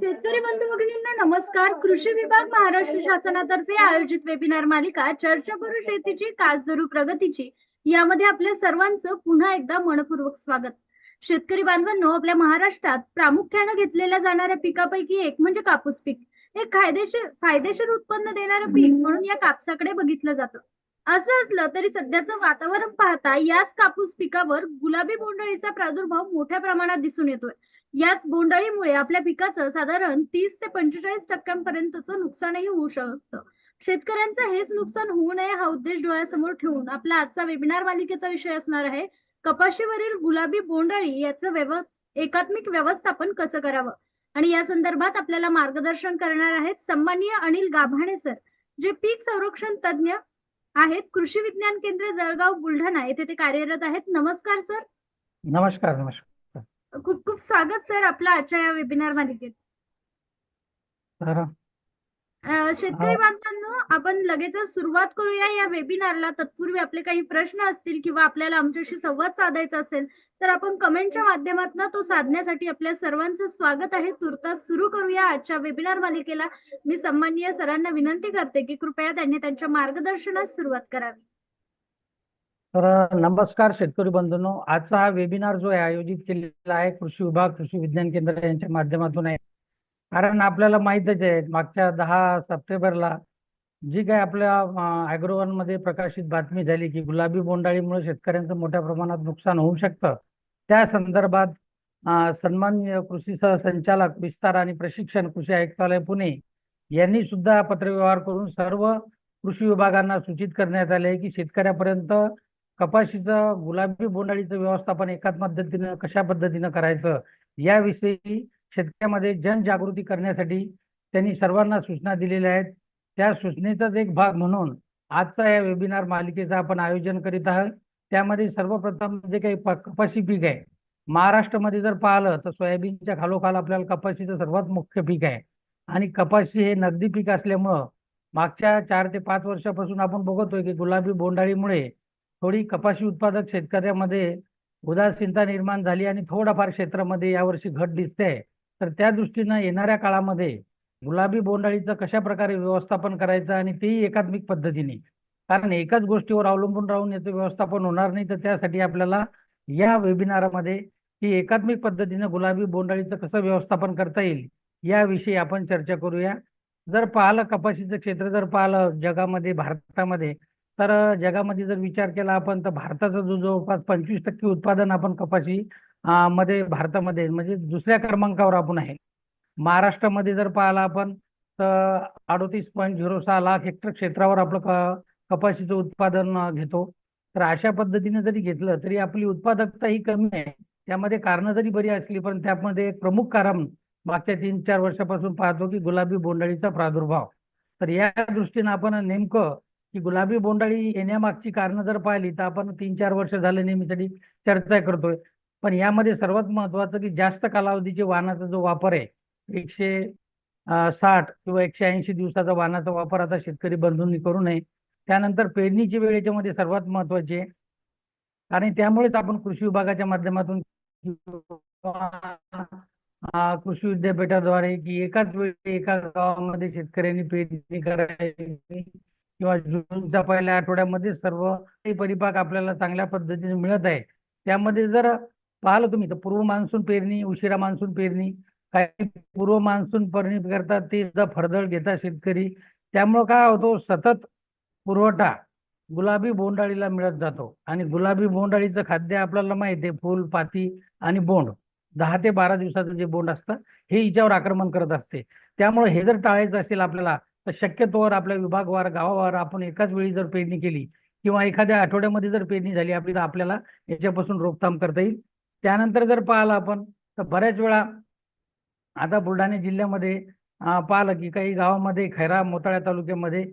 शेतकरी बंधू भगिनींना नमस्कार. कृषी विभाग महाराष्ट्र शासनातर्फे आयोजित वेबिनार मालिका चर्चा करू शेतीची कास धरू प्रगतीची यामध्ये आपल्या सर्वांचं पुन्हा एकदा मनपूर्वक स्वागत. शेतकरी बांधवांनो आपल्या महाराष्ट्रात प्रामुख्यानं घेतलेल्या जाणाऱ्या पिकापैकी एक म्हणजे कापूस पीक. हे फायदेशीर फायदेशीर उत्पन्न देणारं पीक म्हणून या कापसाकडे बघितलं जातं. असं असलं तरी सध्याचं वातावरण पाहता याच कापूस पिकावर गुलाबी बोंडळीचा प्रादुर्भाव मोठ्या प्रमाणात दिसून येतोय. याच बोंडअळीमुळे आपल्या पिकाचं साधारण तीस ते पंचेचाळीस टक्क्यांपर्यंतचं नुकसानही होऊ शकतं. शेतकऱ्यांचं हेच नुकसान होऊ नये हा उद्देश डोळ्यासमोर ठेवून आपला आजचा वेबिनार मालिकेचा विषय असणार आहे कपाशीवरील गुलाबी बोंडअळी याचं व्यव एकात्मिक व्यवस्थापन कसं करावं? आणि या संदर्भात आपल्याला मार्गदर्शन करणार आहेत सन्माननीय अनिल गाभाणे सर जे पीक संरक्षण तज्ज्ञ आहेत कृषी विज्ञान केंद्र जळगाव बुलढाणा येथे ते कार्यरत आहेत. नमस्कार सर. नमस्कार नमस्कार. खूप खूप स्वागत सर आपलं आजच्या या वेबिनार मालिकेत. शेतकरी. बांधवांनो आपण लगेचच सुरुवात करूया या वेबिनारला तत्पूर्वी आपले काही प्रश्न असतील किंवा आपल्याला आमच्याशी संवाद साधायचा असेल तर आपण कमेंटच्या माध्यमातून तो साधण्यासाठी आपल्या सर्वांचं स्वागत आहे. तुर्तास सुरू करूया आजच्या वेबिनार मालिकेला. मी सन्माननीय सरांना विनंती करते की कृपया त्यांनी त्यांच्या मार्गदर्शनास सुरुवात करावी. तर नमस्कार शेतकरी बंधूंनो. आजचा हा वेबिनार जो आहे आयोजित केलेला आहे कृषी विभाग कृषी विज्ञान केंद्र यांच्या माध्यमातून आहे. कारण आपल्याला माहीतच आहे मागच्या दहा सप्टेंबरला जी काय आपल्या अॅग्रोवनमध्ये प्रकाशित बातमी झाली की गुलाबी बोंडाळीमुळे शेतकऱ्यांचं मोठ्या प्रमाणात नुकसान होऊ शकतं. त्या संदर्भात सन्मान्य कृषी सहसंचालक विस्तार आणि प्रशिक्षण कृषी आयुक्तालय पुणे यांनी सुद्धा पत्रव्यवहार करून सर्व कृषी विभागांना सूचित करण्यात आले की शेतकऱ्यापर्यंत कपाशीचं गुलाबी बोंडाळीचं व्यवस्थापन एकाच पद्धतीनं कशा पद्धतीनं करायचं याविषयी शेतकऱ्यामध्ये जनजागृती करण्यासाठी त्यांनी सर्वांना सूचना दिलेल्या आहेत. त्या सूचनेचाच एक भाग म्हणून आजचा या वेबिनार मालिकेचं आपण आयोजन करीत आहोत. त्यामध्ये सर्वप्रथम जे काही कपाशी पीक आहे महाराष्ट्रामध्ये जर पाहिलं तर सोयाबीनच्या खालोखाल आपल्याला कपाशीचं सर्वात मुख्य पीक आहे. आणि कपाशी हे नगदी पीक असल्यामुळं मागच्या चार ते पाच वर्षापासून आपण बघतोय की गुलाबी बोंडाळीमुळे थोडी कपाशी उत्पादक शेतकऱ्यामध्ये उदासीनता निर्माण झाली आणि थोडाफार क्षेत्रामध्ये यावर्षी घट दिसते तर त्या दृष्टीनं येणाऱ्या काळामध्ये गुलाबी बोंडाळीचं कशा प्रकारे व्यवस्थापन करायचं आणि तेही एकात्मिक पद्धतीने? कारण एकाच गोष्टीवर अवलंबून राहून याचं व्यवस्थापन होणार नाही तर त्यासाठी आपल्याला या वेबिनारमध्ये ही एकात्मिक पद्धतीनं गुलाबी बोंडाळीचं कसं व्यवस्थापन करता येईल याविषयी आपण चर्चा करूया. जर पाहिलं कपाशीचं क्षेत्र जर पाहिलं जगामध्ये भारतामध्ये तर जगामध्ये जर विचार केला आपण तर भारताचा जो जवळपास पंचवीस टक्के उत्पादन आपण कपाशी मध्ये भारतामध्ये म्हणजे दुसऱ्या क्रमांकावर आपण आहे. महाराष्ट्रामध्ये जर पाहिलं आपण तर अडोतीस पॉईंट झिरो सहा लाख हेक्टर क्षेत्रावर आपलं क कपाशीचं उत्पादन घेतो. तर अशा पद्धतीने जरी घेतलं तरी आपली उत्पादकता ही कमी आहे. त्यामध्ये कारणं जरी बरी असली पण त्यामध्ये एक प्रमुख कारण मागच्या तीन चार वर्षापासून पाहतो की गुलाबी बोंडाळीचा प्रादुर्भाव. तर या दृष्टीनं आपण नेमकं की गुलाबी बोंडाळी येण्यामागची कारणं जर पाहिली तर आपण तीन चार वर्ष झाले नेहमीसाठी चर्चा करतोय. पण यामध्ये सर्वात महत्वाचं की जास्त कालावधीचे वाहनाचा जो वापर आहे एकशे साठ किंवा एकशे ऐंशी दिवसाचा वाहनाचा वापर आता शेतकरी बंधूंनी करू नये. त्यानंतर पेरणीची वेळ याच्यामध्ये सर्वात महत्वाची आहे आणि त्यामुळेच आपण कृषी विभागाच्या माध्यमातून कृषी विद्यापीठाद्वारे की एकाच वेळी एका गावामध्ये शेतकऱ्यांनी पेरणी करायची. किंवा जूनच्या पहिल्या आठवड्यामध्ये सर्व परिपाक आपल्याला चांगल्या पद्धतीने मिळत आहे. त्यामध्ये जर पाहिलं तुम्ही तर पूर्व मान्सून पेरणी उशिरा मान्सून पेरणी काही पूर्व मान्सून पेरणी करतात ते सुद्धा फरदळ घेतात शेतकरी. त्यामुळं काय होतो सतत पुरवठा गुलाबी बोंडाळीला मिळत जातो. आणि गुलाबी बोंडाळीचं खाद्य आपल्याला माहिती आहे फुल पाती आणि बोंड. दहा ते बारा दिवसाचं जे बोंड असतं हे हिच्यावर आक्रमण करत असते. त्यामुळे हे जर टाळायचं असेल आपल्याला तर शक्यतोवर आपल्या विभागवार गावावर आपण एकाच वेळी जर पेरणी केली किंवा एखाद्या आठवड्यामध्ये जर पेरणी झाली आपली तर आपल्याला याच्यापासून रोकथाम करता येईल. त्यानंतर जर पाहिलं आपण तर बऱ्याच वेळा आता बुलढाणा जिल्ह्यामध्ये पाहिलं की काही गावामध्ये खैरा मोताळ्या तालुक्यामध्ये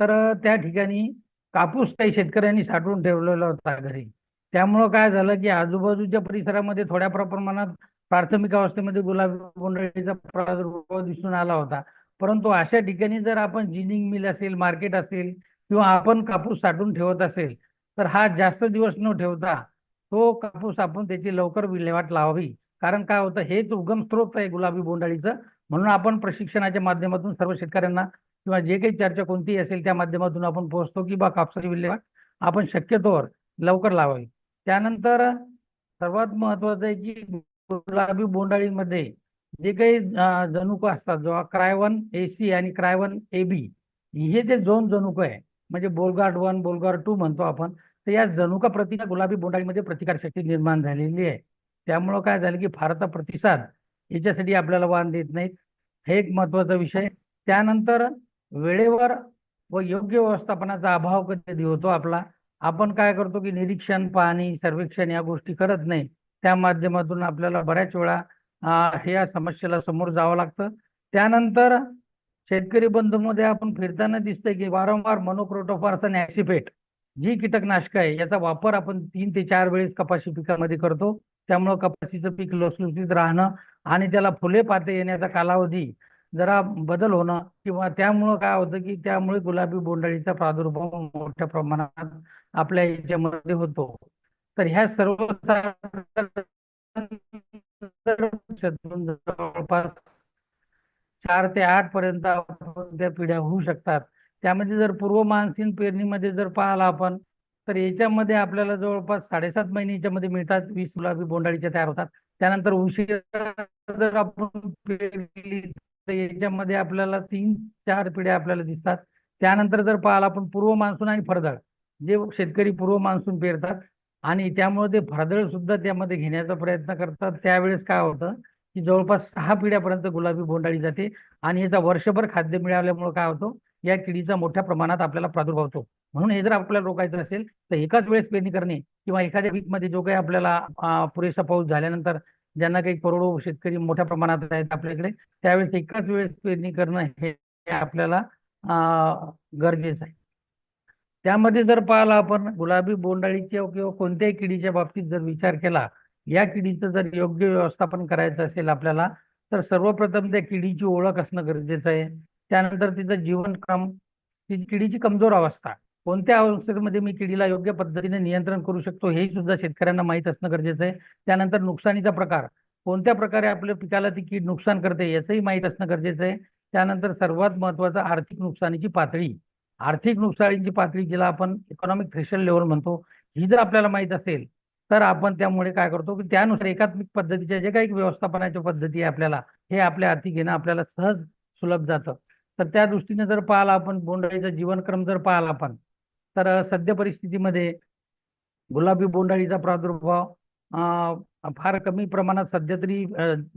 तर त्या ठिकाणी कापूस काही शेतकऱ्यांनी साठवून ठेवलेला होता घरी. त्यामुळं काय झालं की आजूबाजूच्या परिसरामध्ये थोड्या प्रमाणात प्राथमिक अवस्थेमध्ये गुलाबी बोंडळीचा प्रादुर्भाव दिसून आला होता. परंतु अशा ठिकाणी जर आपण जिनिंग मिल असेल मार्केट असेल किंवा आपण कापूस साठवून ठेवत असेल तर हा जास्त दिवस न ठेवता तो कापूस आपण त्याची लवकर विल्हेवाट लावावी. कारण काय होतं हेच उगम स्त्रोत आहे गुलाबी बोंडाळीचं म्हणून आपण प्रशिक्षणाच्या माध्यमातून सर्व शेतकऱ्यांना किंवा जे काही चर्चा कोणतीही असेल त्या माध्यमातून आपण पोहोचतो की बा कापसाची विल्हेवाट आपण शक्यतोवर लवकर लावावी. त्यानंतर सर्वात महत्वाचं आहे की गुलाबी बोंडाळीमध्ये जे काही जनुक असतात जो क्रायवन ए सी आणि क्रायवन ए बी हे जे दोन जनुक आहे म्हणजे बोलगार्ड वन बोलगार्ड टू म्हणतो आपण तर या जनुका प्रतिकार गुलाबी बोंडाळीमध्ये प्रतिकारशक्ती निर्माण झालेली आहे. त्यामुळं काय झालं की फारचा प्रतिसाद याच्यासाठी आपल्याला वाण देत नाहीत. हे एक महत्त्वाचा विषय. त्यानंतर वेळेवर व योग्य व्यवस्थापनाचा अभाव कधी होतो आपला? आपण काय करतो की निरीक्षण पाहणी सर्वेक्षण या गोष्टी करत नाही. त्या माध्यमातून आपल्याला बऱ्याच वेळा हे या समस्येला समोर जावं लागतं. त्यानंतर शेतकरी बंधूमध्ये आपण फिरताना दिसतंय की वारंवार मोनोक्रोटोफॉर्स आणि ऍक्सिपेट जी कीटकनाशक आहे याचा वापर आपण तीन ते चार वेळेस कपाशी पिकामध्ये करतो. त्यामुळं कपाशीचं पीक लसलुसीत राहणं आणि त्याला फुले पाते येण्याचा कालावधी जरा बदल होणं किंवा त्यामुळं काय होतं की त्यामुळे गुलाबी बोंडाळीचा प्रादुर्भाव मोठ्या प्रमाणात आपल्या याच्यामध्ये होतो. तर ह्या सर्व जवळपास चार ते आठ पर्यंत आपण त्या पिढ्या होऊ शकतात. त्यामध्ये जर पूर्व मान्सून पेरणीमध्ये जर पाहिला आपण तर याच्यामध्ये आपल्याला जवळपास साडेसात महिने याच्यामध्ये मिळतात. वीस गुलाबी बोंडाळीच्या तयार होतात. त्यानंतर उशीर जर आपण पेरली तर याच्यामध्ये आपल्याला तीन चार पिढ्या आपल्याला दिसतात. त्यानंतर जर पाहिला आपण पूर्व मान्सून आणि फरदळ जे शेतकरी पूर्व मान्सून पेरतात आणि त्यामुळे ते फरदळ सुद्धा त्यामध्ये घेण्याचा प्रयत्न करतात त्यावेळेस काय होतं की जवळपास सहा पिढ्यापर्यंत गुलाबी बोंडाळी जाते आणि याचा वर्षभर खाद्य मिळाल्यामुळे काय होतं? या किडीचा मोठ्या प्रमाणात आपल्याला प्रादुर्भाव होतो. म्हणून हे जर आपल्याला रोखायचं असेल तर एकाच वेळेस पेरणी करणे किंवा एखाद्या वीकमध्ये जो काही आपल्याला पुरेसा पाऊस झाल्यानंतर ज्यांना काही करोडो शेतकरी मोठ्या प्रमाणात आहेत आपल्याकडे त्यावेळेस एकाच वेळेस पेरणी करणं हे आपल्याला गरजेचं आहे. त्यामध्ये जर पाहिलं आपण गुलाबी बोंडाळीच्या किंवा कोणत्याही किडीच्या बाबतीत जर विचार केला या किडीचं जर योग्य व्यवस्थापन करायचं असेल आपल्याला तर सर्वप्रथम त्या किडीची ओळख असणं गरजेचं आहे. त्यानंतर तिचं जीवनक्रम तिची किडीची कमजोर अवस्था कोणत्या अवस्थेमध्ये मी किडीला योग्य पद्धतीने नियंत्रण करू शकतो हे सुद्धा शेतकऱ्यांना माहीत असणं गरजेचं आहे. त्यानंतर नुकसानीचा प्रकार कोणत्या प्रकारे आपल्या पिकाला ती कीड नुकसान करते याचंही माहीत असणं गरजेचं आहे. त्यानंतर सर्वात महत्त्वाचं आर्थिक नुकसानीची पातळी आर्थिक नुकसानीची पातळी जिला आपण इकॉनॉमिक थ्रेशल लेवल म्हणतो ही जर आपल्याला माहीत असेल तर आपण त्यामुळे काय करतो की त्यानुसार एकात्मिक पद्धतीच्या जे काही व्यवस्थापनाच्या पद्धती आहे आपल्याला हे आपल्या हाती घेणं आपल्याला सहज सुलभ जातं. तर त्या दृष्टीने जर पाहिला आपण बोंडाळीचा जीवनक्रम जर पाहिला आपण तर सद्य परिस्थितीमध्ये गुलाबी बोंडाळीचा प्रादुर्भाव फार कमी प्रमाणात सध्या तरी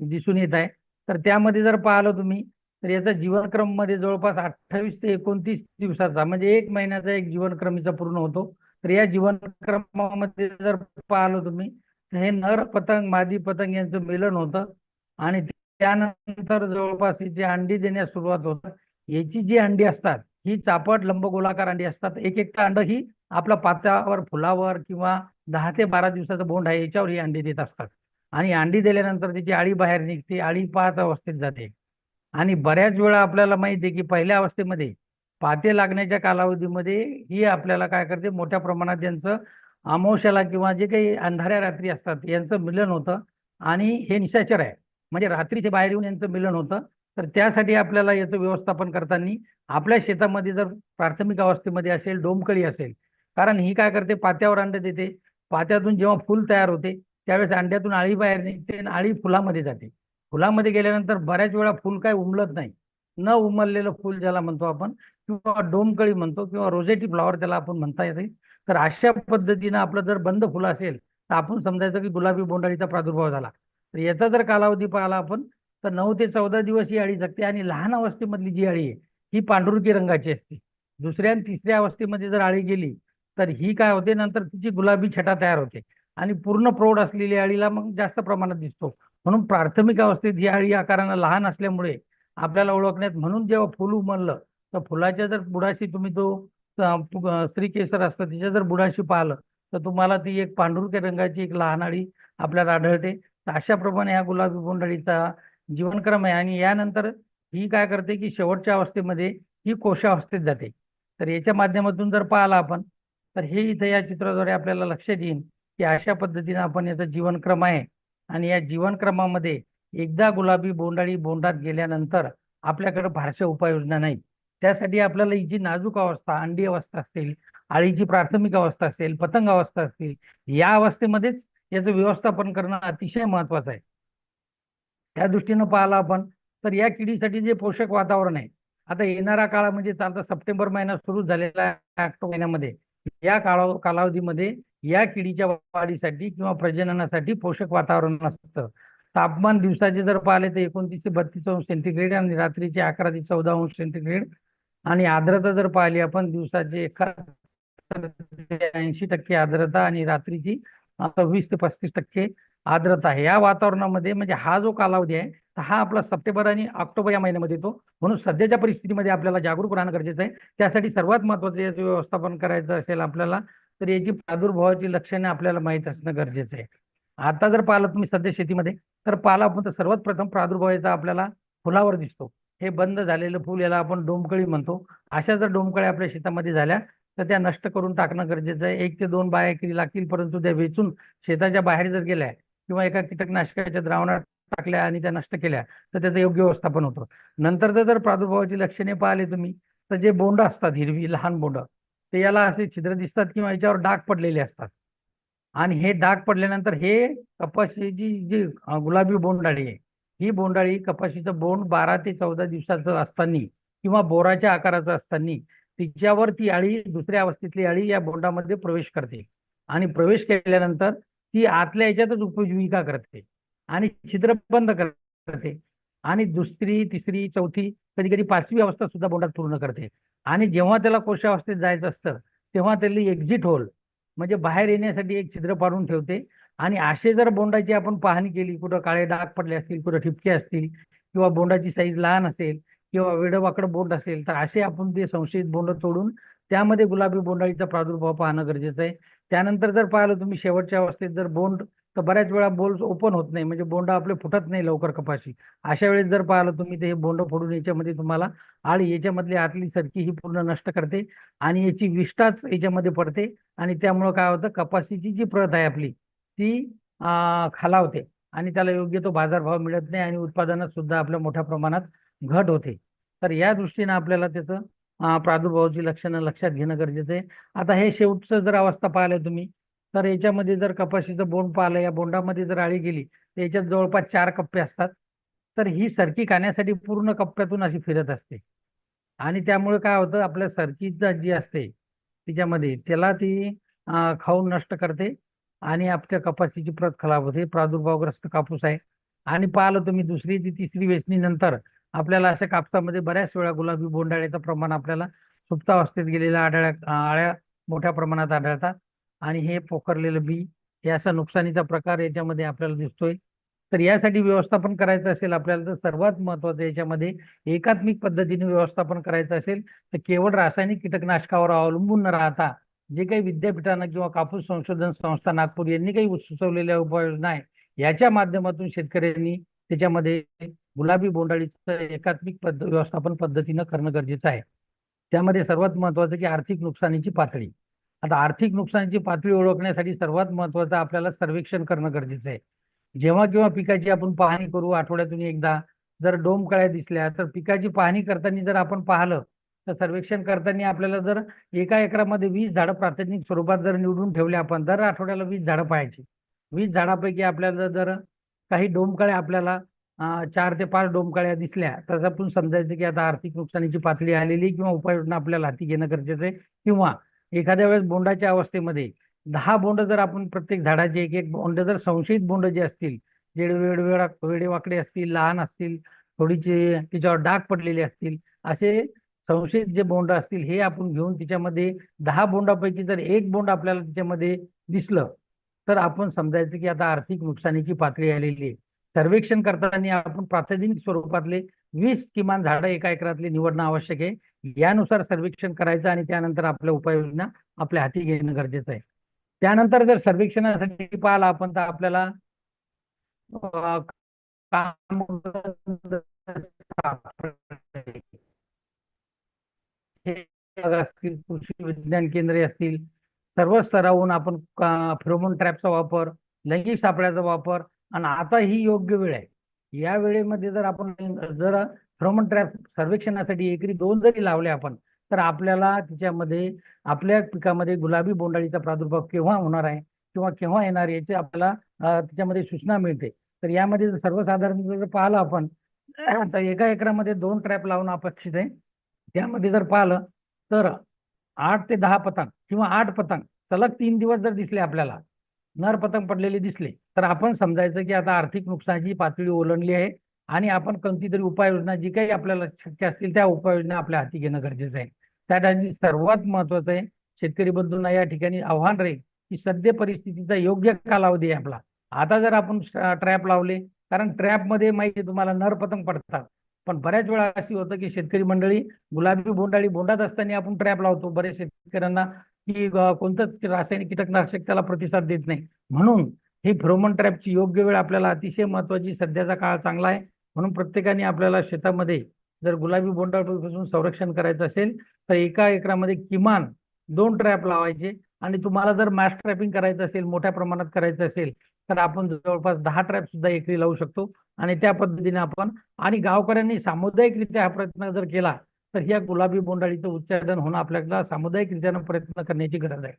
दिसून येत आहे. तर त्यामध्ये जर पाहिलं तुम्ही तर याचा जीवनक्रममध्ये जवळपास अठ्ठावीस ते एकोणतीस दिवसाचा म्हणजे एक महिन्याचा एक जीवनक्रमीचा पूर्ण होतो. तर या जीवनक्रमामध्ये जर पाहिलं तुम्ही तर हे नर पतंग मादी पतंग यांचं मिलन होतं. आणि त्यानंतर जवळपास हिची अंडी देण्यास सुरुवात होतं याची जी अंडी असतात ही चापट लंबगोलाकार अंडी असतात. एक एकटा अंड ही आपल्या पात्यावर फुलावर किंवा दहा ते बारा दिवसाचं बोंड आहे याच्यावर ही अंडी देत असतात. आणि अंडी दिल्यानंतर त्याची आळी बाहेर निघते आळी पाच अवस्थेत जाते. आणि बऱ्याच वेळा आपल्याला माहिती आहे की पहिल्या अवस्थेमध्ये पाते लागण्याच्या कालावधीमध्ये ही आपल्याला काय करते? मोठ्या प्रमाणात यांचं अमावश्याला किंवा जे काही अंधाऱ्या रात्री असतात यांचं मिलन होतं आणि हे निशाचर आहे. म्हणजे रात्रीचे बाहेर येऊन यांचं मिलन होतं. तर त्यासाठी आपल्याला याचं व्यवस्थापन करताना आपल्या शेतामध्ये जर प्राथमिक अवस्थेमध्ये असेल डोमकळी असेल कारण ही काय करते? पात्यावर अंडे देते. पात्यातून जेव्हा फुल तयार होते त्यावेळेस अंड्यातून आळी बाहेर निघते आणि आळी फुलामध्ये जाते. फुलामध्ये गेल्यानंतर बऱ्याच वेळा फुल काय उमलत नाही. न उमललेलं फुल ज्याला म्हणतो आपण किंवा डोमकळी म्हणतो किंवा रोजेटी फ्लॉवर त्याला आपण म्हणता येते. तर अशा पद्धतीनं आपलं जर बंद फुलं असेल तर आपण समजायचं की गुलाबी बोंडाळीचा प्रादुर्भाव झाला. तर याचा जर कालावधी पाहिला आपण तर नऊ ते चौदा दिवस ही अळी जगते आणि लहान अवस्थेमधली जी अळी आहे ही पांढुरकी रंगाची असते. दुसऱ्या आणि तिसऱ्या अवस्थेमध्ये जर अळी गेली तर ही काय होते नंतर तिची गुलाबी छटा तयार होते. आणि पूर्ण प्रौढ असलेली अळीला मग जास्त प्रमाणात दिसतो. म्हणून प्राथमिक अवस्थेत ही अळी आकारानं लहान असल्यामुळे आपल्याला ओळखण्यात म्हणून जेव्हा फुल उमललं तर फुलाच्या जर बुडाशी तुम्ही तो स्त्री केसर असतं तिच्या जर बुडाशी पाहिलं तर तुम्हाला ती एक पांढुरक्या रंगाची एक लहान अळी आपल्याला आढळते. तर अशाप्रमाणे ह्या गुलाबी बोंडअळीचा जीवनक्रम आहे आणि यानंतर ही काय करते की शेवटच्या अवस्थेमध्ये ही कोशावस्थेत जाते. तर याच्या माध्यमातून जर पाहिला आपण तर हे इथं या चित्राद्वारे आपल्याला लक्षात येईल की अशा पद्धतीने आपण याचा जीवनक्रम आहे. आणि या जीवनक्रमामध्ये एकदा गुलाबी बोंडाळी बोंडात गेल्यानंतर आपल्याकडे फारशा उपाययोजना नाहीत. त्यासाठी आपल्याला ही जी नाजूक अवस्था अंडी अवस्था असतील आळीची प्राथमिक अवस्था असेल पतंग अवस्था असतील या अवस्थेमध्येच याचं व्यवस्थापन करणं अतिशय महत्वाचं आहे. त्या दृष्टीनं पाहिलं आपण तर या किडीसाठी जे पोषक वातावरण आहे आता येणारा काळ म्हणजे आता सप्टेंबर महिना सुरू झालेला आहे ऑक्टोबर महिन्यामध्ये. या काळा कालावधीमध्ये या किडीच्या वाढीसाठी किंवा प्रजननासाठी पोषक वातावरण असतं. तापमान दिवसाचे जर पाहिले तर एकोणतीस ते बत्तीस अंश सेंटीग्रेड आणि रात्रीचे अकरा ते चौदा अंश सेंटीग्रेड आणि आर्द्रता जर पाहिली आपण दिवसाचे एकाहत्तर ऐंशी टक्के आर्द्रता आणि रात्रीची सव्वीस ते पस्तीस टक्के आर्द्रता आहे. या वातावरणामध्ये म्हणजे हा जो कालावधी आहे हा आपला सप्टेंबर आणि ऑक्टोबर या महिन्यामध्ये येतो. म्हणून सध्याच्या परिस्थितीमध्ये आपल्याला जागरूक राहणं गरजेचं आहे. त्यासाठी सर्वात महत्वाचं याचं व्यवस्थापन करायचं असेल आपल्याला तर याची प्रादुर्भावाची लक्षणे आपल्याला माहीत असणं गरजेचं आहे. आता जर पाहिलं तुम्ही सध्या शेतीमध्ये तर पाला आपण तर सर्वात प्रथम प्रादुर्भाव याचा आपल्याला फुलावर दिसतो. हे बंद झालेलं फुल याला आपण डोमकळी म्हणतो. अशा जर डोमकळ्या आपल्या शेतामध्ये झाल्या तर त्या नष्ट करून टाकणं गरजेचं आहे. एक ते दोन बाया किती लागतील परंतु त्या वेचून शेताच्या बाहेर जर गेल्या किंवा एका कीटकनाशकाच्या द्रावणात टाकल्या आणि त्या नष्ट केल्या तर त्याचं योग्य व्यवस्थापन होतं. नंतर जर प्रादुर्भावाची लक्षणे पाहिले तुम्ही तर जे बोंड असतात हिरवी लहान बोंड ते याला असे छिद्र दिसतात किंवा याच्यावर डाग पडलेले असतात. आणि हे डाग पडल्यानंतर हे कपाशीची जी गुलाबी बोंडाळी आहे ही बोंडाळी कपाशीचं बोंड बारा ते चौदा दिवसाचं असताना किंवा बोराच्या आकाराचं असताना तिच्यावर ती अळी दुसऱ्या अवस्थेतली अळी या बोंडामध्ये प्रवेश करते. आणि प्रवेश केल्यानंतर ती आतल्या याच्यातच उपजीविका करते आणि छिद्र बंद करते. आणि दुसरी तिसरी चौथी कधी कधी पाचवी अवस्था सुद्धा बोंडात पूर्ण करते. आणि जेव्हा त्याला कोशावस्थेत जायचं असतं तेव्हा त्याला एक्झिट होल म्हणजे बाहेर येण्यासाठी एक छिद्र पाडून ठेवते. आणि असे जर बोंडाची आपण पाहणी केली कुठं काळे डाग पडले असतील कुठं ठिपके असतील किंवा बोंडाची साईज लहान असेल किंवा वेडवाकडं बोंड असेल तर असे आपण ते संशयित बोंड तोडून त्यामध्ये गुलाबी बोंडाळीचा प्रादुर्भाव पाहणं गरजेचं आहे. त्यानंतर जर पाहिलं तुम्ही शेवटच्या अवस्थेत जर बोंड तर बऱ्याच वेळा बोल्स ओपन होत नाही म्हणजे बोंड आपले फुटत नाही लवकर कपाशी. अशा वेळेस जर पाहिलं तुम्ही ते हे बोंड फोडून याच्यामध्ये तुम्हाला आळी याच्यामधली आतली सरकी ही पूर्ण नष्ट करते आणि याची विष्ठाच याच्यामध्ये पडते आणि त्यामुळं काय होतं कपाशीची जी प्रत आहे आपली ती खालावते आणि त्याला योग्य तो बाजारभाव मिळत नाही आणि उत्पादनात सुद्धा आपल्या मोठ्या प्रमाणात घट होते. तर या दृष्टीने आपल्याला त्याचं प्रादुर्भावाची लक्षणं लक्षात घेणं गरजेचं आहे. आता हे शेवटचं जर अवस्था पाहिलं तुम्ही तर याच्यामध्ये जर कपाशीचं बोंड पाहिलं या बोंडामध्ये जर आळी गेली तर याच्यात जवळपास चार कप्पे असतात. तर ही सरकी खाण्यासाठी पूर्ण कप्प्यातून अशी फिरत असते. आणि त्यामुळे काय होतं आपल्या सरकीचा जी असते तिच्यामध्ये त्याला ती खाऊन नष्ट करते आणि आपल्या कपाशीची प्रत खराब होते. प्रादुर्भावग्रस्त कापूस आहे. आणि पाहिलं तुम्ही दुसरी ती तिसरी वेचणीनंतर आपल्याला अशा कापसामध्ये बऱ्याच वेळा गुलाबी बोंडाळ्याचं प्रमाण आपल्याला सुप्तावस्थेत गेलेल्या आढळ्या आळ्या मोठ्या प्रमाणात आढळतात. आणि हे पोखरलेलं बी हे असा नुकसानीचा प्रकार याच्यामध्ये आपल्याला दिसतोय. तर यासाठी व्यवस्थापन करायचं असेल आपल्याला तर सर्वात महत्वाचं याच्यामध्ये एकात्मिक पद्धतीने व्यवस्थापन करायचं असेल तर केवळ रासायनिक कीटकनाशकावर अवलंबून न राहता जे काही विद्यापीठानं किंवा कापूस संशोधन संस्था नागपूर यांनी काही सुचवलेल्या उपाययोजना आहे याच्या माध्यमातून शेतकऱ्यांनी त्याच्यामध्ये गुलाबी बोंडाळीचं एकात्मिक पद्ध व्यवस्थापन पद्धतीनं करणं गरजेचं आहे. त्यामध्ये सर्वात महत्वाचं की आर्थिक नुकसानीची पातळी. आता आर्थिक नुकसानीची पातळी ओळखण्यासाठी सर्वात महत्वाचं आपल्याला सर्वेक्षण करणं गरजेचं आहे. जेव्हा केव्हा पिकाची आपण पाहणी करू आठवड्यातून एकदा जर डोमकळ्या दिसल्या तर पिकाची पाहणी करताना जर आपण पाहिलं तर सर्वेक्षण करताना आपल्याला जर एका एकरामध्ये वीस झाडं प्राथमिक स्वरूपात जर निवडून ठेवले आपण दर आठवड्याला वीस झाडं पाहायची. वीस झाडापैकी आपल्याला जर काही डोमकळ्या आपल्याला चार ते पाच डोमकळ्या दिसल्या तर आपण समजायचं की आता आर्थिक नुकसानीची पातळी आलेली किंवा उपाययोजना आपल्याला हाती घेणं गरजेचं आहे किंवा एखाद्या वेळेस बोंडाच्या अवस्थेमध्ये दहा बोंड जर आपण प्रत्येक झाडाचे एक एक बोंड जर संशयित बोंड जे असतील जे वेडवेळा वेडेवाकडे असतील लहान असतील थोडीचे तिच्यावर डाग पडलेले असतील असे संशयित जे बोंड असतील हे आपण घेऊन तिच्यामध्ये दहा बोंडापैकी जर एक बोंड आपल्याला तिच्यामध्ये दिसलं तर आपण समजायचं की आता आर्थिक नुकसानीची पातळी आलेली आहे. सर्वेक्षण करताना आपण प्रातिनिधिक स्वरूपातले वीस किमान झाडं एका एकरातले निवडणं आवश्यक आहे. यानुसार सर्वेक्षण करायचं आणि त्यानंतर आपल्या उपाययोजना आपल्या हाती घेणं गरजेचं आहे. त्यानंतर जर सर्वेक्षणासाठी पाहिलं आपण तर आपल्याला असतील कृषी विज्ञान केंद्रे असतील सर्व स्तरावरून आपण फेरोमोन ट्रॅपचा वापर लैंगिक सापळ्याचा वापर आणि आता ही योग्य वेळ आहे. या वेळेमध्ये जर आपण जर फ्रोमन ट्रॅप सर्वेक्षणासाठी एकरी दोन जरी लावले आपण तर आपल्याला तिच्यामध्ये आपल्या पिकामध्ये गुलाबी बोंडाळीचा प्रादुर्भाव केव्हा होणार आहे किंवा केव्हा येणार याची आपल्याला तिच्यामध्ये सूचना मिळते. तर यामध्ये जर सर्वसाधारण जर पाहिलं आपण तर एका एकरामध्ये दोन ट्रॅप लावणं अपेक्षित आहे. त्यामध्ये जर पाहिलं तर आठ ते दहा पतंग किंवा आठ पतंग सलग तीन दिवस जर दिसले आपल्याला नर पतंग पडलेले दिसले तर आपण समजायचं की आता आर्थिक नुकसानाची पातळी ओलांडली आहे. आणि आपण कोणती तरी उपाययोजना जी काही आपल्याला शक्य असतील त्या उपाययोजना आपल्या हाती घेणं गरजेचं आहे. त्यासाठी सर्वात महत्वाचं आहे शेतकरी बंधूंना या ठिकाणी आव्हान राहील की सद्य परिस्थितीचा योग्य कालावधी आहे आपला. आता जर आपण ट्रॅप लावले कारण ट्रॅपमध्ये माहिती तुम्हाला नर पतंग पडतात. पण बऱ्याच वेळा अशी होतं की शेतकरी मंडळी गुलाबी बोंडाळी बोंडात असताना आपण ट्रॅप लावतो बऱ्याच शेतकऱ्यांना की कोणतंच रासायनिक कीटकनाशक त्याला प्रतिसाद देत नाही. म्हणून ही फ्रोमन ट्रॅपची योग्य वेळ आपल्याला अतिशय महत्वाची सध्याचा काळ चांगला आहे. म्हणून प्रत्येकाने आपल्याला शेतामध्ये जर गुलाबी बोंडापासून संरक्षण करायचं असेल तर एका एकरामध्ये किमान दोन ट्रॅप लावायचे. आणि तुम्हाला जर मॅस ट्रॅपिंग करायचं असेल मोठ्या प्रमाणात करायचं असेल तर आपण जवळपास दहा ट्रॅप सुद्धा एकरी लावू शकतो. आणि त्या पद्धतीने आपण आणि गावकऱ्यांनी सामुदायिकरित्या हा प्रयत्न जर केला तर ह्या गुलाबी बोंडाळीचं उच्चाटन होणं आपल्याला सामुदायिकरित्यानं प्रयत्न करण्याची गरज आहे.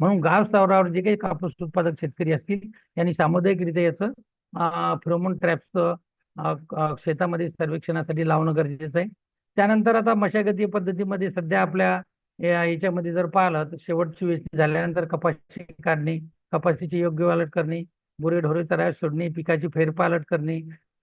म्हणून गाव स्तरावर जे काही कापूस उत्पादक शेतकरी असतील यांनी सामुदायिकरित्या याचं फिरोमोन ट्रॅप्सचं शेतामध्ये सर्वेक्षणासाठी लावणं गरजेचं आहे. त्यानंतर आता मशागती पद्धतीमध्ये सध्या आपल्या याच्यामध्ये जर पाहिलं तर शेवटची वेचणी झाल्यानंतर कपाशी काढणे कपाशीची योग्य वालट करणे गुरेढोरे तरार सोडणे पिकाची फेरपालट करणे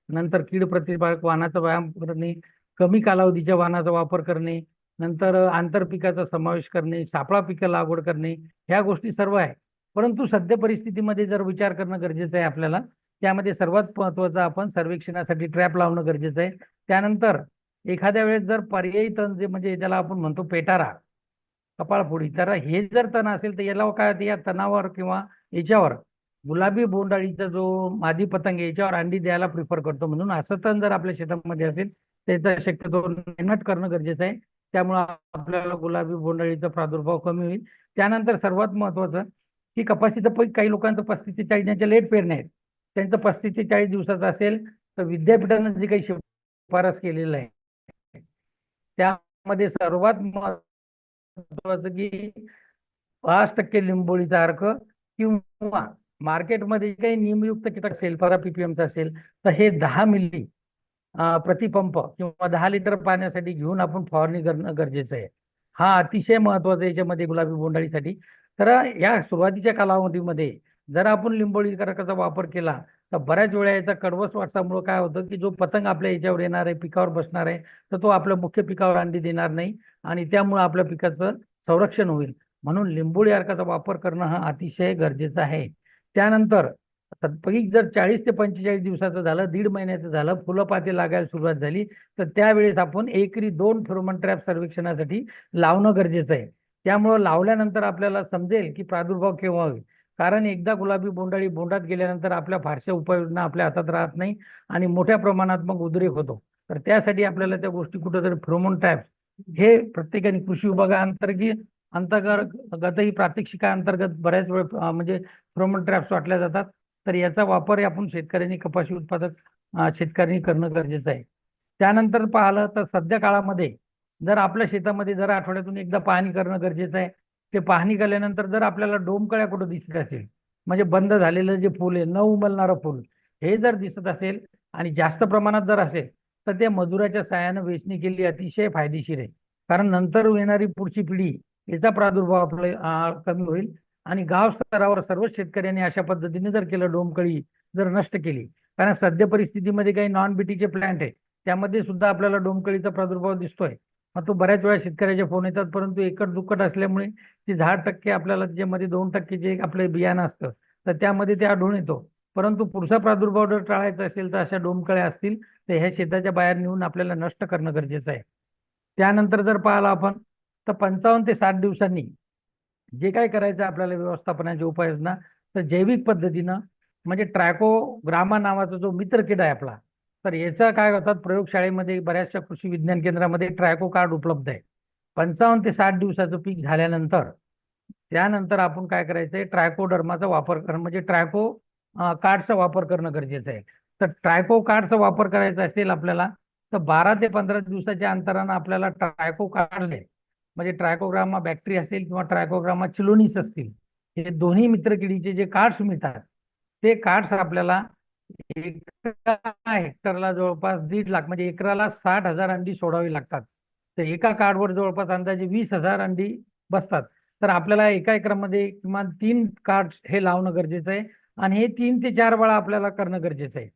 नंतर कीड प्रतिपादक वाहनाचा व्यायाम करणे कमी कालावधीच्या वाहनाचा वापर करणे नंतर आंतरपिकाचा समावेश करणे सापळा पिकं लागवड करणे ह्या गोष्टी सर्व आहे. परंतु सध्या परिस्थितीमध्ये जर विचार करणं गरजेचं आहे आपल्याला त्यामध्ये सर्वात महत्वाचं आपण सर्वेक्षणासाठी ट्रॅप लावणं गरजेचं आहे. त्यानंतर एखाद्या वेळेस जर पर्यायी तण जे म्हणजे ज्याला आपण म्हणतो पेटारा कपाळफोडी तर हे जर तण असेल तर याला काय होतं, या तणावर किंवा याच्यावर गुलाबी बोंडाळीचा जो मादी पतंग आहे याच्यावर अंडी द्यायला प्रिफर करतो. म्हणून असं तण जर आपल्या शेतामध्ये असेल त्याचा शक्यतो नेमट करणं गरजेचं आहे. त्यामुळं आपल्याला गुलाबी बोंडाळीचा प्रादुर्भाव कमी होईल. त्यानंतर सर्वात महत्वाचं की कपाशीचं पीक काही लोकांचं पस्तीस ते चाळीसच्या लेट पेरण्या आहेत. त्यांचं पस्तीस ते चाळीस दिवसाचं असेल तर विद्यापीठानं जे काही शिफारस केलेलं आहे त्यामध्ये सर्वात महत्वाचं की पाच टक्के लिंबोळीचा अर्क किंवा मार्केटमध्ये काही नियमयुक्त कीटक असेल परा पीपीएमचा असेल तर हे दहा मिली प्रतिपंप किंवा दहा लिटर पाण्यासाठी घेऊन आपण फवारणी करणं गरजेचं आहे. हा अतिशय महत्त्वाचा याच्यामध्ये गुलाबी बोंडाळीसाठी तर या सुरुवातीच्या कालावधीमध्ये जर आपण लिंबोळी कारकाचा वापर केला तर बऱ्याच वेळा याचा कडवस वाटल्यामुळं काय होतं की जो पतंग आपल्या याच्यावर येणार आहे पिकावर बसणार आहे तर तो आपल्या मुख्य पिकावर अंडी देणार नाही आणि त्यामुळं आपल्या पिकाचं संरक्षण होईल. म्हणून लिंबोळी अर्काचा वापर करणं हा अतिशय गरजेचं आहे. त्यानंतर सत- पीक जर चाळीस ते पंचेचाळीस दिवसाचं झालं दीड महिन्याचं झालं फुलं पाती लागायला सुरुवात झाली तर त्यावेळेस आपण एकरी दोन फेरोमन ट्रॅप सर्वेक्षणासाठी लावणं गरजेचं आहे. त्यामुळं लावल्यानंतर आपल्याला समजेल की प्रादुर्भाव केव्हा होईल. कारण एकदा गुलाबी बोंडाळी बोंडात गेल्यानंतर आपल्या फारशा उपाययोजना आपल्या हातात राहत नाही आणि मोठ्या प्रमाणात मग उद्रेक होतो. तर त्यासाठी आपल्याला त्या गोष्टी कुठेतरी फ्रोमोन ट्रॅप्स हे प्रत्येकाने कृषी विभागाअंतर्गत अंतर्गतही प्रात्यक्षिकाअंतर्गत बऱ्याच वेळ म्हणजे फ्रोमोन ट्रॅप्स वाटल्या जातात. तर याचा वापर आपण शेतकऱ्यांनी कपाशी उत्पादक शेतकऱ्यांनी करणं गरजेचं आहे. त्यानंतर पाहिलं तर सध्या काळामध्ये जर आपल्या शेतामध्ये जर आठवड्यातून एकदा पाहणी करणं गरजेचं आहे ते पाहणी केल्यानंतर जर आपल्याला डोमकळ्या कुठं दिसत असेल म्हणजे बंद झालेलं जे फूल आहे न उमलणारं फूल हे जर दिसत असेल आणि जास्त प्रमाणात जर असेल तर त्या मजुराच्या सहाय्यानं वेचणी केली अतिशय फायदेशीर आहे. कारण नंतर येणारी पुढची पिढी याचा प्रादुर्भाव आपले कमी होईल. आणि गाव स्तरावर सर्वच शेतकऱ्यांनी अशा पद्धतीने जर केलं डोमकळी जर नष्ट केली कारण सध्या परिस्थितीमध्ये काही नॉन बीटीचे प्लांट आहे त्यामध्ये सुद्धा आपल्याला डोमकळीचा प्रादुर्भाव दिसतोय. मग तो बऱ्याच वेळा शेतकऱ्याचे फोन येतात परंतु एकट दुक्कट असल्यामुळे ती दहा टक्के आपल्याला त्याच्यामध्ये दोन टक्के जे आपलं बियाणं असतं तर त्यामध्ये ते आढळून येतो. परंतु पुढचा प्रादुर्भाव जर टाळायचा असेल तर अशा डोमकळ्या असतील तर ह्या शेताच्या बाहेर नेऊन आपल्याला नष्ट करणं गरजेचं आहे. त्यानंतर जर पाहिलं आपण तर पंचावन्न ते साठ दिवसांनी जे काय करायचं आपल्याला व्यवस्थापनाची उपाययोजना तर जैविक पद्धतीनं म्हणजे ट्रॅकोग्रामा नावाचा जो मित्र किडा आहे आपला तर याचा काय होतात प्रयोगशाळेमध्ये बऱ्याचशा कृषी विज्ञान केंद्रामध्ये ट्रॅको कार्ड उपलब्ध आहे. पंचावन्न ते साठ दिवसाचं पीक झाल्यानंतर त्यानंतर आपण काय करायचं आहे ट्रायकोडर्माचा वापर करणं म्हणजे ट्रॅको कार्डचा वापर करणं गरजेचं आहे. तर ट्रायको कार्डचा वापर करायचा असेल आपल्याला तर बारा ते पंधरा दिवसाच्या अंतरानं आपल्याला ट्रायको कार्ड म्हणजे ट्रायकोग्रामा बॅक्टरी असेल किंवा ट्रायकोग्रामा चिलोनिस असतील हे दोन्ही मित्रकिडीचे जे कार्ड्स मिळतात ते कार्ड्स आपल्याला एका हेक्टरला जवळपास दीड लाख म्हणजे एकराला साठ हजार अंडी सोडावी लागतात. तर एका कार्डवर जवळपास अंदाजे वीस हजार अंडी बसतात. तर आपल्याला एका एकरामध्ये किमान तीन कार्ड हे लावणं गरजेचं आहे आणि हे तीन ते चार वेळा आपल्याला करणं गरजेचं आहे.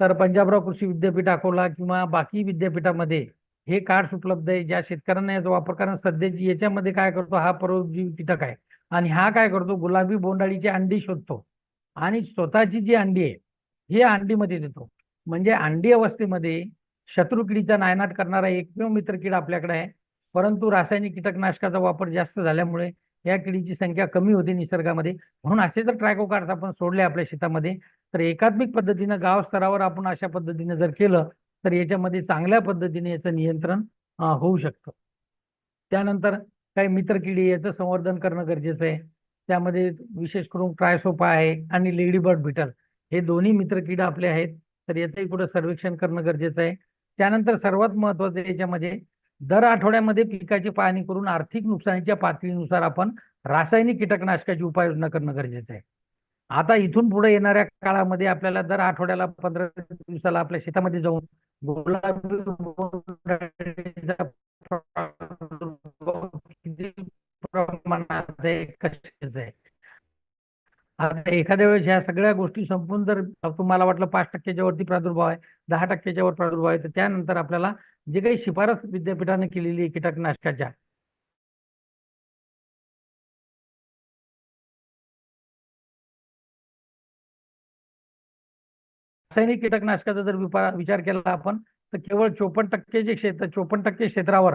तर पंजाबराव कृषी विद्यापीठ अकोला किंवा बाकी विद्यापीठामध्ये हे कार्ड्स उपलब्ध आहे ज्या शेतकऱ्यांना याचा वापर कारण सध्याची याच्यामध्ये काय करतो हा परोपजीवी कीटक आहे. आणि हा काय करतो गुलाबी बोंडाळीची अंडी शोधतो. आणि स्वतःची जी अंडी आहे हे अंडीमध्ये देतो. म्हणजे अंडी अवस्थेमध्ये शत्रू किडीचा नायनाट करणारा एकमेव मित्र किडा आपल्याकडे आहे. परंतु रासायनिक कीटकनाशकाचा वापर जास्त झाल्यामुळे या किडीची संख्या कमी होते निसर्गामध्ये. म्हणून असे जर ट्रॅकोकार्ड आपण सोडले आपल्या शेतामध्ये तर एकात्मिक पद्धतीनं गाव स्तरावर आपण अशा पद्धतीने जर केलं तर याच्यामध्ये चांगल्या पद्धतीने याचं नियंत्रण होऊ शकतं. त्यानंतर काही मित्र किडी याचं संवर्धन करणं गरजेचं आहे. त्यामध्ये विशेष करून ट्रायसोपा आहे आणि लेडी बर्ड बिटल हे दोन्ही मित्र किडा आपले आहेत तर याचंही कुठं सर्वेक्षण करणं गरजेचं आहे. त्यानंतर सर्वात महत्वाचं याच्यामध्ये दर आठवड्यामध्ये पिकाची पाहणी करून आर्थिक नुकसानीच्या पातळीनुसार आपण रासायनिक कीटकनाशकाची उपाययोजना करणं गरजेचं आहे. आता इथून पुढे येणाऱ्या काळामध्ये आपल्याला दर आठवड्याला पंधरा दिवसाला आपल्या शेतामध्ये जाऊन गुलाबी प्रमाणात आहे? आता एखाद्या वेळेस ह्या सगळ्या गोष्टी संपून जर तुम्हाला वाटलं पाच टक्क्याच्या वरती प्रादुर्भाव आहे दहा टक्क्याच्या वर प्रादुर्भाव आहे तर त्यानंतर आपल्याला जे काही शिफारस विद्यापीठाने केलेली आहे कीटकनाशकाच्या रासायनिक कीटकनाशकाचा जर विचार केला आपण तर केवळ चोपन्न टक्के जे क्षेत्र चोपन्न टक्के क्षेत्रावर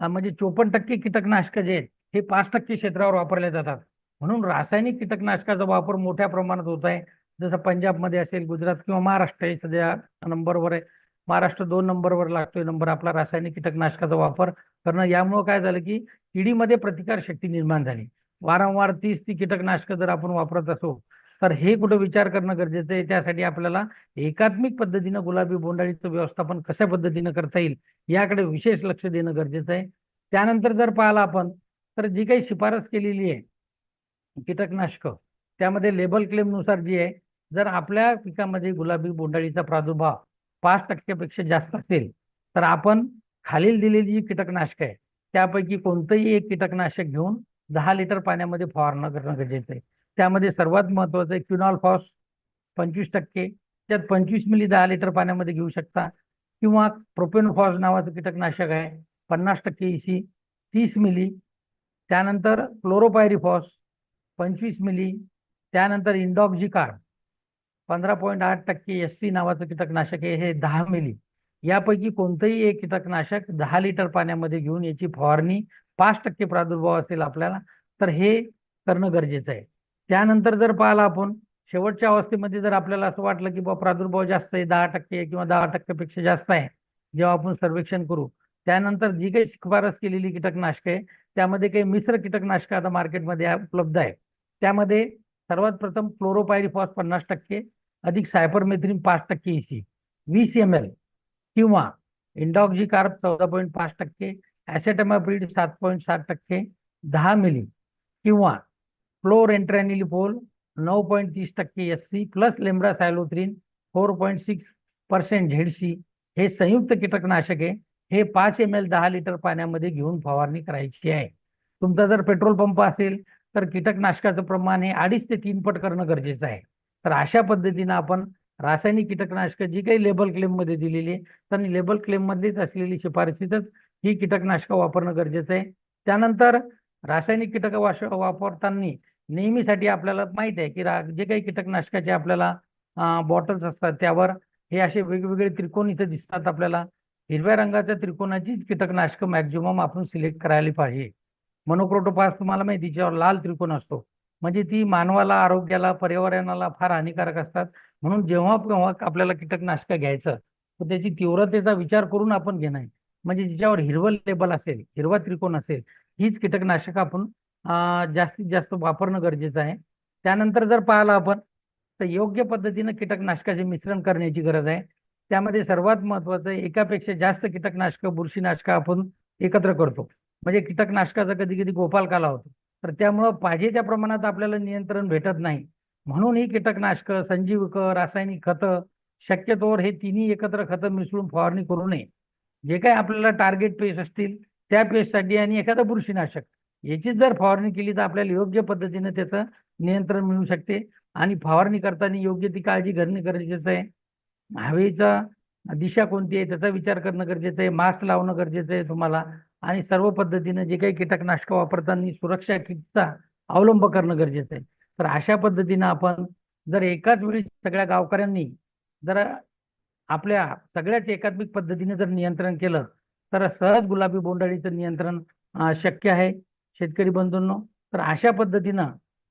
म्हणजे चोपन्न टक्के कीटकनाशक जे आहेत हे पाच टक्के क्षेत्रावर वापरले जातात. म्हणून रासायनिक कीटकनाशकाचा वापर मोठ्या प्रमाणात होत आहे. जसं पंजाबमध्ये असेल गुजरात किंवा महाराष्ट्र हे सध्या नंबरवर आहे. महाराष्ट्र दोन नंबरवर लागतोय नंबर आपला रासायनिक कीटकनाशकाचा वापर करणं. यामुळं काय झालं की किडीमध्ये प्रतिकार शक्ती निर्माण झाली. वारंवार तीस ती कीटकनाशकं जर आपण वापरत असो तर हे कुठं विचार करणं गरजेचं आहे? त्यासाठी आपल्याला एकात्मिक पद्धतीनं गुलाबी बोंडाळीचं व्यवस्थापन कशा पद्धतीनं करता येईल याकडे विशेष लक्ष देणं गरजेचं आहे. त्यानंतर जर पाहिलं आपण तर जी काही शिफारस केलेली आहे कीटकनाशक. त्यामध्ये लेबल क्लेमनुसार जी आहे जर आपल्या पिकामध्ये गुलाबी बोंडाळीचा प्रादुर्भाव पाच टक्क्यापेक्षा जास्त असेल तर आपण खालील दिलेली जी कीटकनाशक आहे त्यापैकी कोणतंही एक कीटकनाशक घेऊन दहा लिटर पाण्यामध्ये फवारणं करणं गरजेचं आहे. त्यामध्ये सर्वात महत्वाचं आहे क्युनॉल फॉस पंचवीस टक्के. त्यात पंचवीस मिली दहा लिटर पाण्यामध्ये घेऊ शकता. किंवा प्रोपेनोफॉस नावाचं कीटकनाशक आहे पन्नास टक्के इसी तीस मिली. त्यानंतर क्लोरोपायरीफॉस पंचवीस मिली त्यानंतर इंडॉक्झिकार पंधरा पॉईंट आठ टक्के एस सी नावाचं कीटकनाशक आहे हे दहा मिली. यापैकी कोणतंही एक कीटकनाशक दहा लिटर पाण्यामध्ये घेऊन याची फवारणी पाच टक्के प्रादुर्भाव असेल आपल्याला तर हे करणं गरजेचं आहे. त्यानंतर जर पाहिलं आपण शेवटच्या अवस्थेमध्ये जर आपल्याला असं वाटलं की बा प्रादुर्भाव जास्त आहे दहा टक्के किंवा दहा टक्क्यापेक्षा जास्त आहे जेव्हा आपण सर्वेक्षण करू त्यानंतर जी काही शिफारस केलेली कीटकनाशक आहे त्यामध्ये काही मिश्र कीटकनाशक आता मार्केटमध्ये उपलब्ध आहे त्यामध्ये सर्वात प्रथम फ्लोरोपायरिफॉस पन्नास टक्के अधिक सायपरमेथ्रिन पाच टक्के इसी वीस एम एल किंवा इंडॉक्झी कार्ब चौदा पॉईंट पाच टक्के ॲसेटमाप्रिड सात पॉईंट सात टक्के दहा मिली किंवा फ्लोरेंट्रॅनिलिपोल नऊ पॉईंट तीस टक्के S C plus lambda cyhalothrin four point six percent Z C हे संयुक्त कीटकनाशके हे पाच एम एल दहा लिटर पाण्यामध्ये घेऊन फवारणी करायची आहे. तुमचा जर पेट्रोल पंप असेल तर कीटकनाशकाचं प्रमाण हे अडीच ते तीन पट करणं गरजेचं आहे. तर अशा पद्धतीनं आपण रासायनिक कीटकनाशकं जी काही लेबल क्लेममध्ये दिलेली आहे तर लेबल क्लेममध्येच असलेली शिफारशीतच ही कीटकनाशकं वापरणं गरजेचं आहे. त्यानंतर रासायनिक कीटक वाश वापरताना नेहमीसाठी आपल्याला माहीत आहे की रा जे काही कीटकनाशकाचे आपल्याला बॉटल्स असतात त्यावर हे असे वेगवेगळे त्रिकोण इथे दिसतात आपल्याला. हिरव्या रंगाच्या त्रिकोणाचीच कीटकनाशकं मॅक्झिमम आपण सिलेक्ट करायला पाहिजे. मोनोक्रोटोपास तुम्हाला माहिती तिच्यावर लाल त्रिकोण असतो. म्हणजे ती मानवाला आरोग्याला पर्यावरणाला फार हानिकारक असतात. म्हणून जेव्हा केव्हा आपल्याला कीटकनाशक घ्यायचं तर त्याची तीव्रतेचा विचार करून आपण घेणं आहे. म्हणजे जिच्यावर हिरवं लेबल असेल हिरवा त्रिकोण असेल हीच कीटकनाशक आपण जास्तीत जास्त वापरणं गरजेचं आहे. त्यानंतर जर पाहिलं आपण तर योग्य पद्धतीनं कीटकनाशकाचे मिश्रण करण्याची गरज आहे. त्यामध्ये सर्वात महत्वाचं एकापेक्षा जास्त कीटकनाशकं बुरशीनाशकं आपण एकत्र करतो. म्हणजे कीटकनाशकाचा कधी कधी गोपाल काला होतो. तर त्यामुळं पाहिजे त्या प्रमाणात आपल्याला नियंत्रण भेटत नाही. म्हणून ही कीटकनाशकं संजीवक रासायनिक खतं शक्यतोवर हे तिन्ही एकत्र खतं मिसळून फवारणी करू नये. जे काही आपल्याला टार्गेट पेस असतील त्या पेससाठी आणि एखादं बुरशीनाशक. याचीच जर फवारणी केली तर आपल्याला योग्य पद्धतीने त्याचं नियंत्रण मिळू शकते. आणि फवारणी करताना योग्य ती काळजी घेणे गरजेचं आहे. हवेचा दिशा कोणती आहे त्याचा विचार करणं गरजेचं आहे. मास्क लावणं गरजेचं आहे तुम्हाला. आणि सर्व पद्धतीनं जे काही कीटकनाशकं वापरताना सुरक्षा किटचा अवलंब करणं गरजेचं आहे. तर अशा पद्धतीनं आपण जर एकाच वेळी सगळ्या गावकऱ्यांनी जर आपल्या सगळ्याच एकात्मिक पद्धतीने जर नियंत्रण केलं तर सहज गुलाबी बोंडाळीचं नियंत्रण शक्य आहे. शेतकरी बंधूंनो तर अशा पद्धतीनं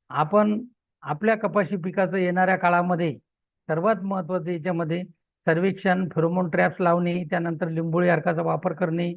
आपण आपल्या कपाशी पिकाचं येणाऱ्या काळामध्ये सर्वात महत्त्वाचं याच्यामध्ये सर्वेक्षण फेरोमोन ट्रॅप्स लावणे त्यानंतर लिंबोळी अर्काचा वापर करणे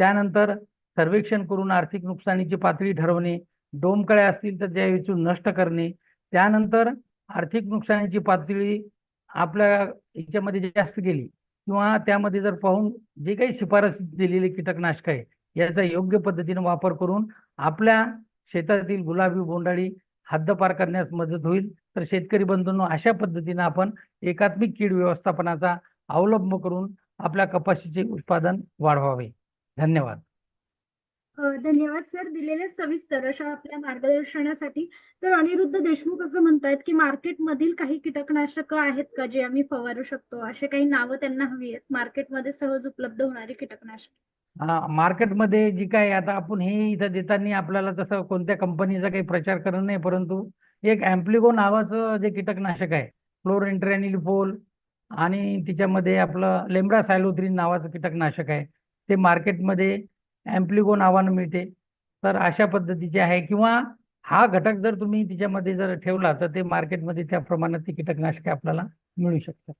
त्यानंतर सर्वेक्षण करून आर्थिक नुकसानीची पातळी ठरवणे डोमकळ्या असतील तर त्या वेचून नष्ट करणे. त्यानंतर आर्थिक नुकसानीची पातळी आपल्या याच्यामध्ये जास्त गेली किंवा त्यामध्ये जर पाहून जे काही शिफारस दिलेली कीटकनाशक आहे याचा योग्य पद्धतीने वापर करून आपल्या शेतातील गुलाबी बोंडाळी हद्दपार करण्यास मदत होईल. तर शेतकरी बंधूंनो अशा पद्धतीने आपण एकात्मिक कीड व्यवस्थापनाचा अवलंब करून आपल्या कपाशीचे उत्पादन वाढवावे. धन्यवाद. धन्यवाद सर दिलेल्या सविस्तर अशा आपल्या मार्गदर्शनासाठी. तर अनिरुद्ध देशमुख असं म्हणतायत की मार्केटमधील काही कीटकनाशकं आहेत का जे आम्ही फवारू शकतो? असे काही नावं त्यांना हवी आहेत. मार्केटमध्ये सहज उपलब्ध होणारी कीटकनाशक. मार्केटमध्ये जी काय आता आपण हे इथं देताना आपल्याला तसं कोणत्या कंपनीचा काही प्रचार करणं नाही परंतु एक ॲम्प्लिगो नावाचं जे कीटकनाशक आहे फ्लोरेंट्रॅनिलिफोल आणि तिच्यामध्ये आपलं लेम्ब्रा सायलोथ्रिन नावाचं कीटकनाशक आहे. ते मार्केटमध्ये ॲम्प्लिगो नावानं मिळते. तर अशा पद्धतीचे आहे. किंवा हा घटक जर तुम्ही तिच्यामध्ये जर ठेवला तर ते मार्केटमध्ये त्या प्रमाणात ती कीटकनाशके आपल्याला मिळू शकतात.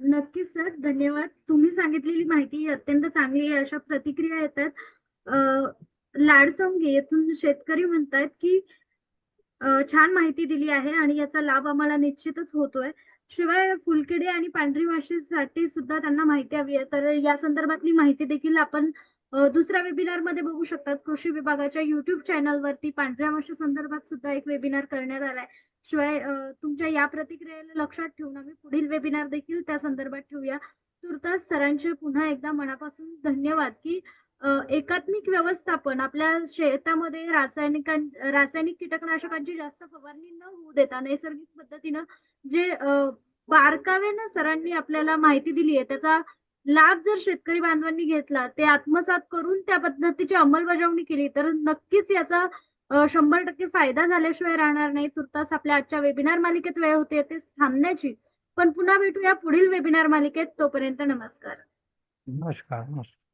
नक्कीच सर. धन्यवाद. तुम्ही सांगितलेली माहिती ही अत्यंत चांगली आहे. अशा प्रतिक्रिया येतात. लाडसंगे येथून शेतकरी म्हणतायत की छान माहिती दिली आहे आणि याचा लाभ आम्हाला निश्चितच होतोय. शिवाय फुलकिडे आणि पांढरी माशीसाठी सुद्धा त्यांना माहिती हवी आहे. तर या संदर्भातली माहिती देखील आपण दुसऱ्या वेबिनारमध्ये बघू शकतात. कृषी विभागाच्या युट्यूब चॅनलवरती पांढऱ्या माशी संदर्भात सुद्धा एक वेबिनार करण्यात आलाय. शिवाय तुमच्या या प्रतिक्रियेला लक्षात ठेवून आम्ही पुढील वेबिनार देखील त्या संदर्भात ठेवूया. तुर्तास सरांचे पुन्हा एकदा मनापासून धन्यवाद की एकात्मिक व्यवस्थापन आपल्या शेतामध्ये रासायनिक रासायनिक कीटकनाशकांची जास्त फवारणी न होऊ देता नैसर्गिक पद्धतीनं जे बारकावे ना सरांनी आपल्याला माहिती दिली आहे त्याचा लाभ जर शेतकरी बांधवांनी घेतला ते आत्मसात करून त्या पद्धतीची अंमलबजावणी केली तर नक्कीच याचा शंभर टक्के फायदा झाल्याशिवाय राहणार नाही. तुर्तास आपल्या आजच्या वेबिनार मालिकेत वेळ होते ते थांबण्याची. पण पुन्हा भेटूया पुढील वेबिनार मालिकेत तोपर्यंत नमस्कार. नमस्कार नमस्कार.